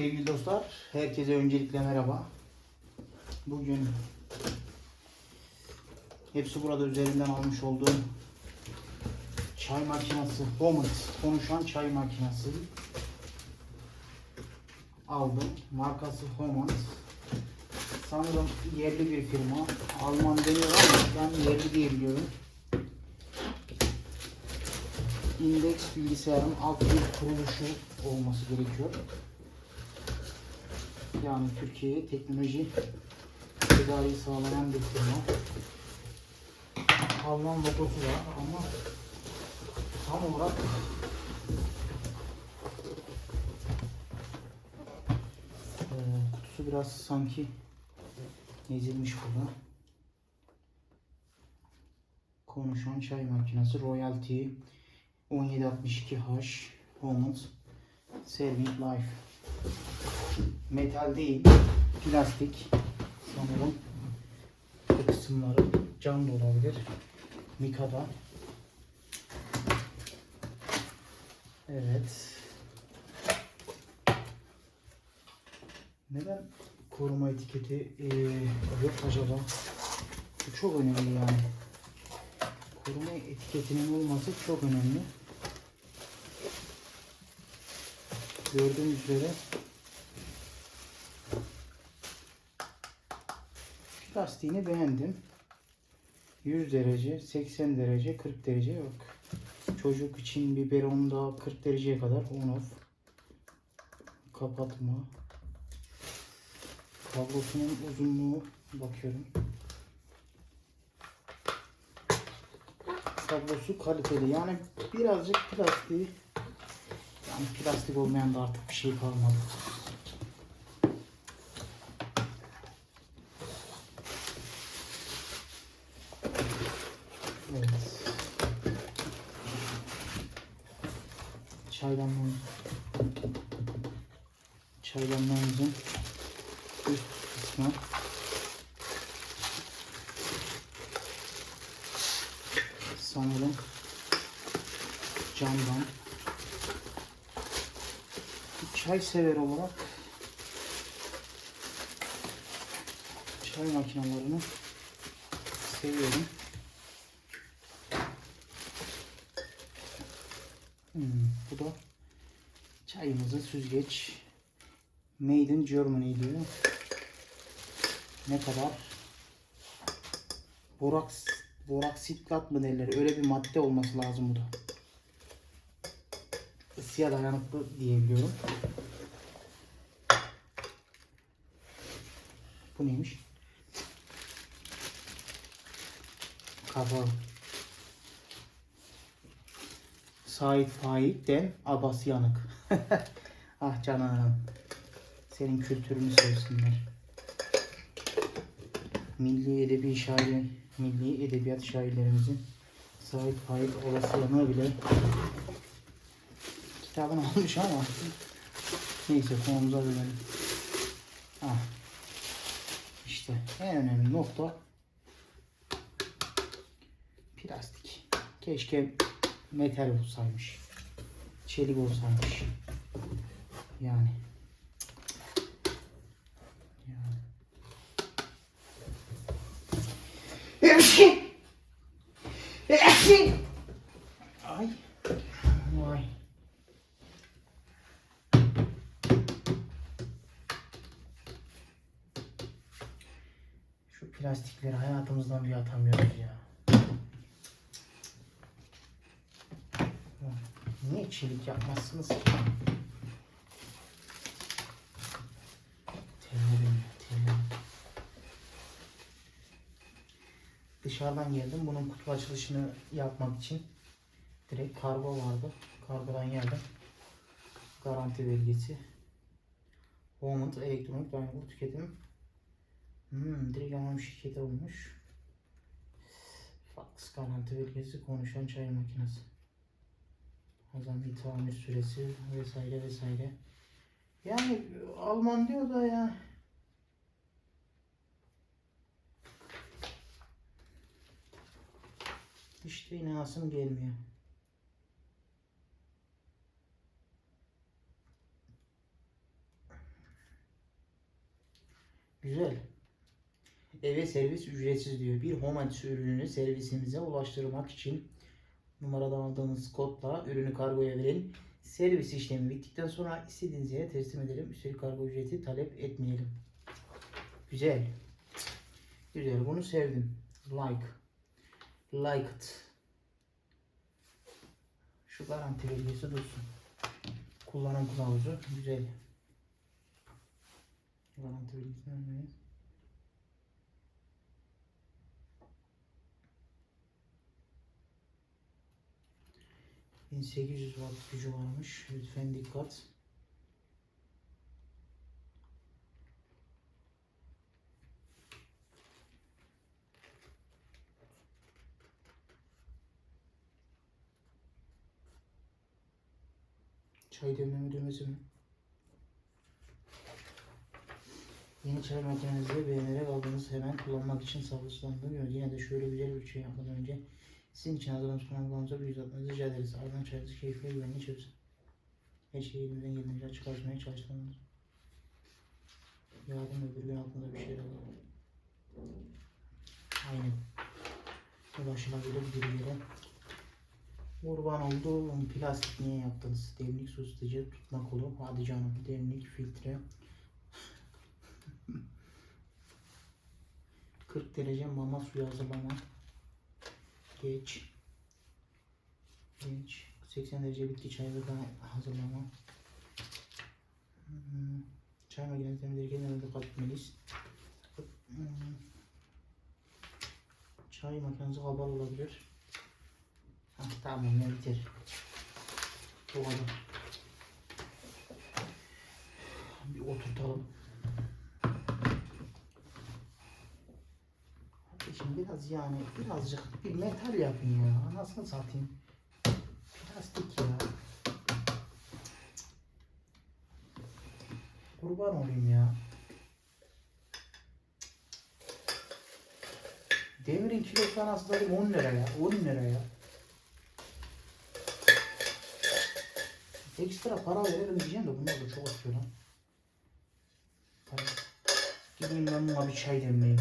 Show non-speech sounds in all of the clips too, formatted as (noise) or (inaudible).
Sevgili dostlar, herkese öncelikle merhaba. Bugün hepsi burada üzerinden almış olduğum çay makinesi, Homut konuşan çay makinesi aldım. Markası Homut. Sanırım yerli bir firma. Alman deniyor ama ben yerli diye biliyorum. Index bilgisayarın alt bir kuruluşu olması gerekiyor. Yani Türkiye'ye teknoloji tedariği sağlayan bir firma. Alman logosu var ama tam olarak Ee, kutusu biraz sanki ezilmiş burada. Konuşan çay makinesi Royalty 1762H Homemade Serving Life Metal değil, plastik sanırım bu kısımları cam da olabilir. Mikada. Evet. Neden koruma etiketi eee, yok acaba? Bu çok önemli yani. Koruma etiketinin olması çok önemli. Gördüğünüz üzere Lastiğini beğendim. 100 derece, 80 derece, 40 derece yok. Çocuk için biberonda 40 dereceye kadar on off. Kapatma. Kablosunun uzunluğu bakıyorum. Kablosu kaliteli. Yani birazcık plastiği yani plastik olmayan da artık bir şey kalmadı. Evet. Çaydanlığımız çaydanlığımızın üst kısmı sanırım camdan çay sever olarak çay makinelerini seviyorum. Hmm, bu da çayımızın süzgeç. Made in Germany diyor. Ne kadar? Boraks, boraksitlat mı derler? Öyle bir madde olması lazım bu da. Isıya dayanıklı diyebiliyorum. Bu neymiş? Kapağı. Sait Faik'ten Abbas Yanık. (laughs) ah canım. Senin kültürünü sevsinler. Milli edebi şair, milli edebiyat şairlerimizin Sait Faik olası yanığı bile kitabını (laughs) almış ama neyse konumuza dönelim. Ah. İşte en önemli nokta plastik. Keşke metal olsaymış. Çelik olsaymış. Yani. Yani. Ay. Vay. Şu plastikleri hayatımızdan bir atamıyoruz ya. Niye çelik yapmazsınız ki? Tellerim, tellerim. Dışarıdan geldim. Bunun kutu açılışını yapmak için. Direkt kargo vardı. Kargodan geldim. Garanti belgesi. Moment elektronik dayanıklı tüketim. Hmm, direkt anonim şirketi olmuş. Fax garanti belgesi konuşan çay makinesi. Azami tamir süresi vesaire vesaire. Yani Alman diyor da ya. İşte inanasım gelmiyor. Güzel. Eve servis ücretsiz diyor. Bir Homex ürününü servisimize ulaştırmak için numaradan aldığınız kodla ürünü kargoya verin. Servis işlemi bittikten sonra istediğiniz yere teslim edelim. Üstelik kargo ücreti talep etmeyelim. Güzel. Güzel. Bunu sevdim. Like. Like it. Şu garanti belgesi dursun. Kullanım kılavuzu. Güzel. Garanti belgesi vermeyiz. ...1800 watt gücü varmış. Lütfen dikkat. Çay demleme düğmesi mi? Yeni çay makinenizi beğenerek aldığınız hemen kullanmak için sabırsızlandım. Yine de şöyle güzel bir şey yapmadan önce sizin için hazırlamış programımıza bir yüz atmanızı rica ederiz. Ardından çayınızı keyifle güvenli içeriz. Her şeyi elimizden geldiğince açık açmaya çalıştığımız. Yardım öbürlüğün altında bir şeyler var. Aynen. Ulaşılabilir bir yere. Kurban olduğum plastik niye yaptınız? Demlik su ısıtıcı tutma kolu. Hadi canım demlik filtre. (laughs) 40 derece mama suyu hazırlama. Geç. Geç. 80 derece bitki çayı da hazırlama. Hmm. Çay makinesi temizlerken nerede dikkat? Hmm. Çay makinesi kapalı olabilir. Ha, tamam ne biter. Bu kadar. Biraz yani birazcık bir metal yapın ya. Anasını satayım. Plastik ya. Kurban olayım ya. Demirin kilosu anasını 10 lira ya. 10 lira ya. Ekstra para verelim diyeceğim de bunlar da çok atıyor lan. Gideyim ben buna bir çay demleyeyim.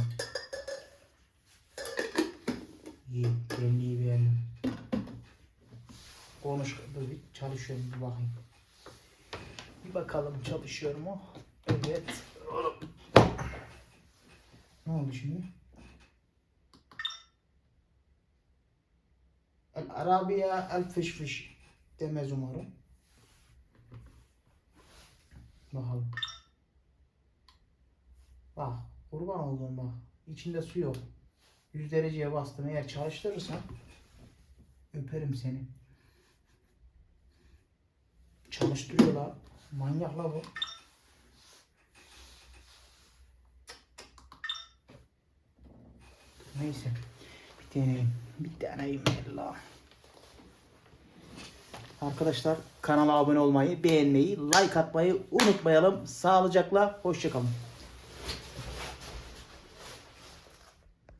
İyi, demliği beğendim. Konuş, bir çalışıyorum bir bakayım. Bir bakalım çalışıyor mu? Evet. Ne oldu şimdi? El Arabiya el fiş fiş demez umarım. Bakalım. Bak kurban olduğum bak. İçinde su yok. 100 dereceye bastım eğer çalıştırırsan öperim seni. Çalıştırıyor la. Manyak la bu. Neyse. Bir deneyim. Bir deneyim Allah. Arkadaşlar kanala abone olmayı, beğenmeyi, like atmayı unutmayalım. Sağlıcakla, hoşçakalın.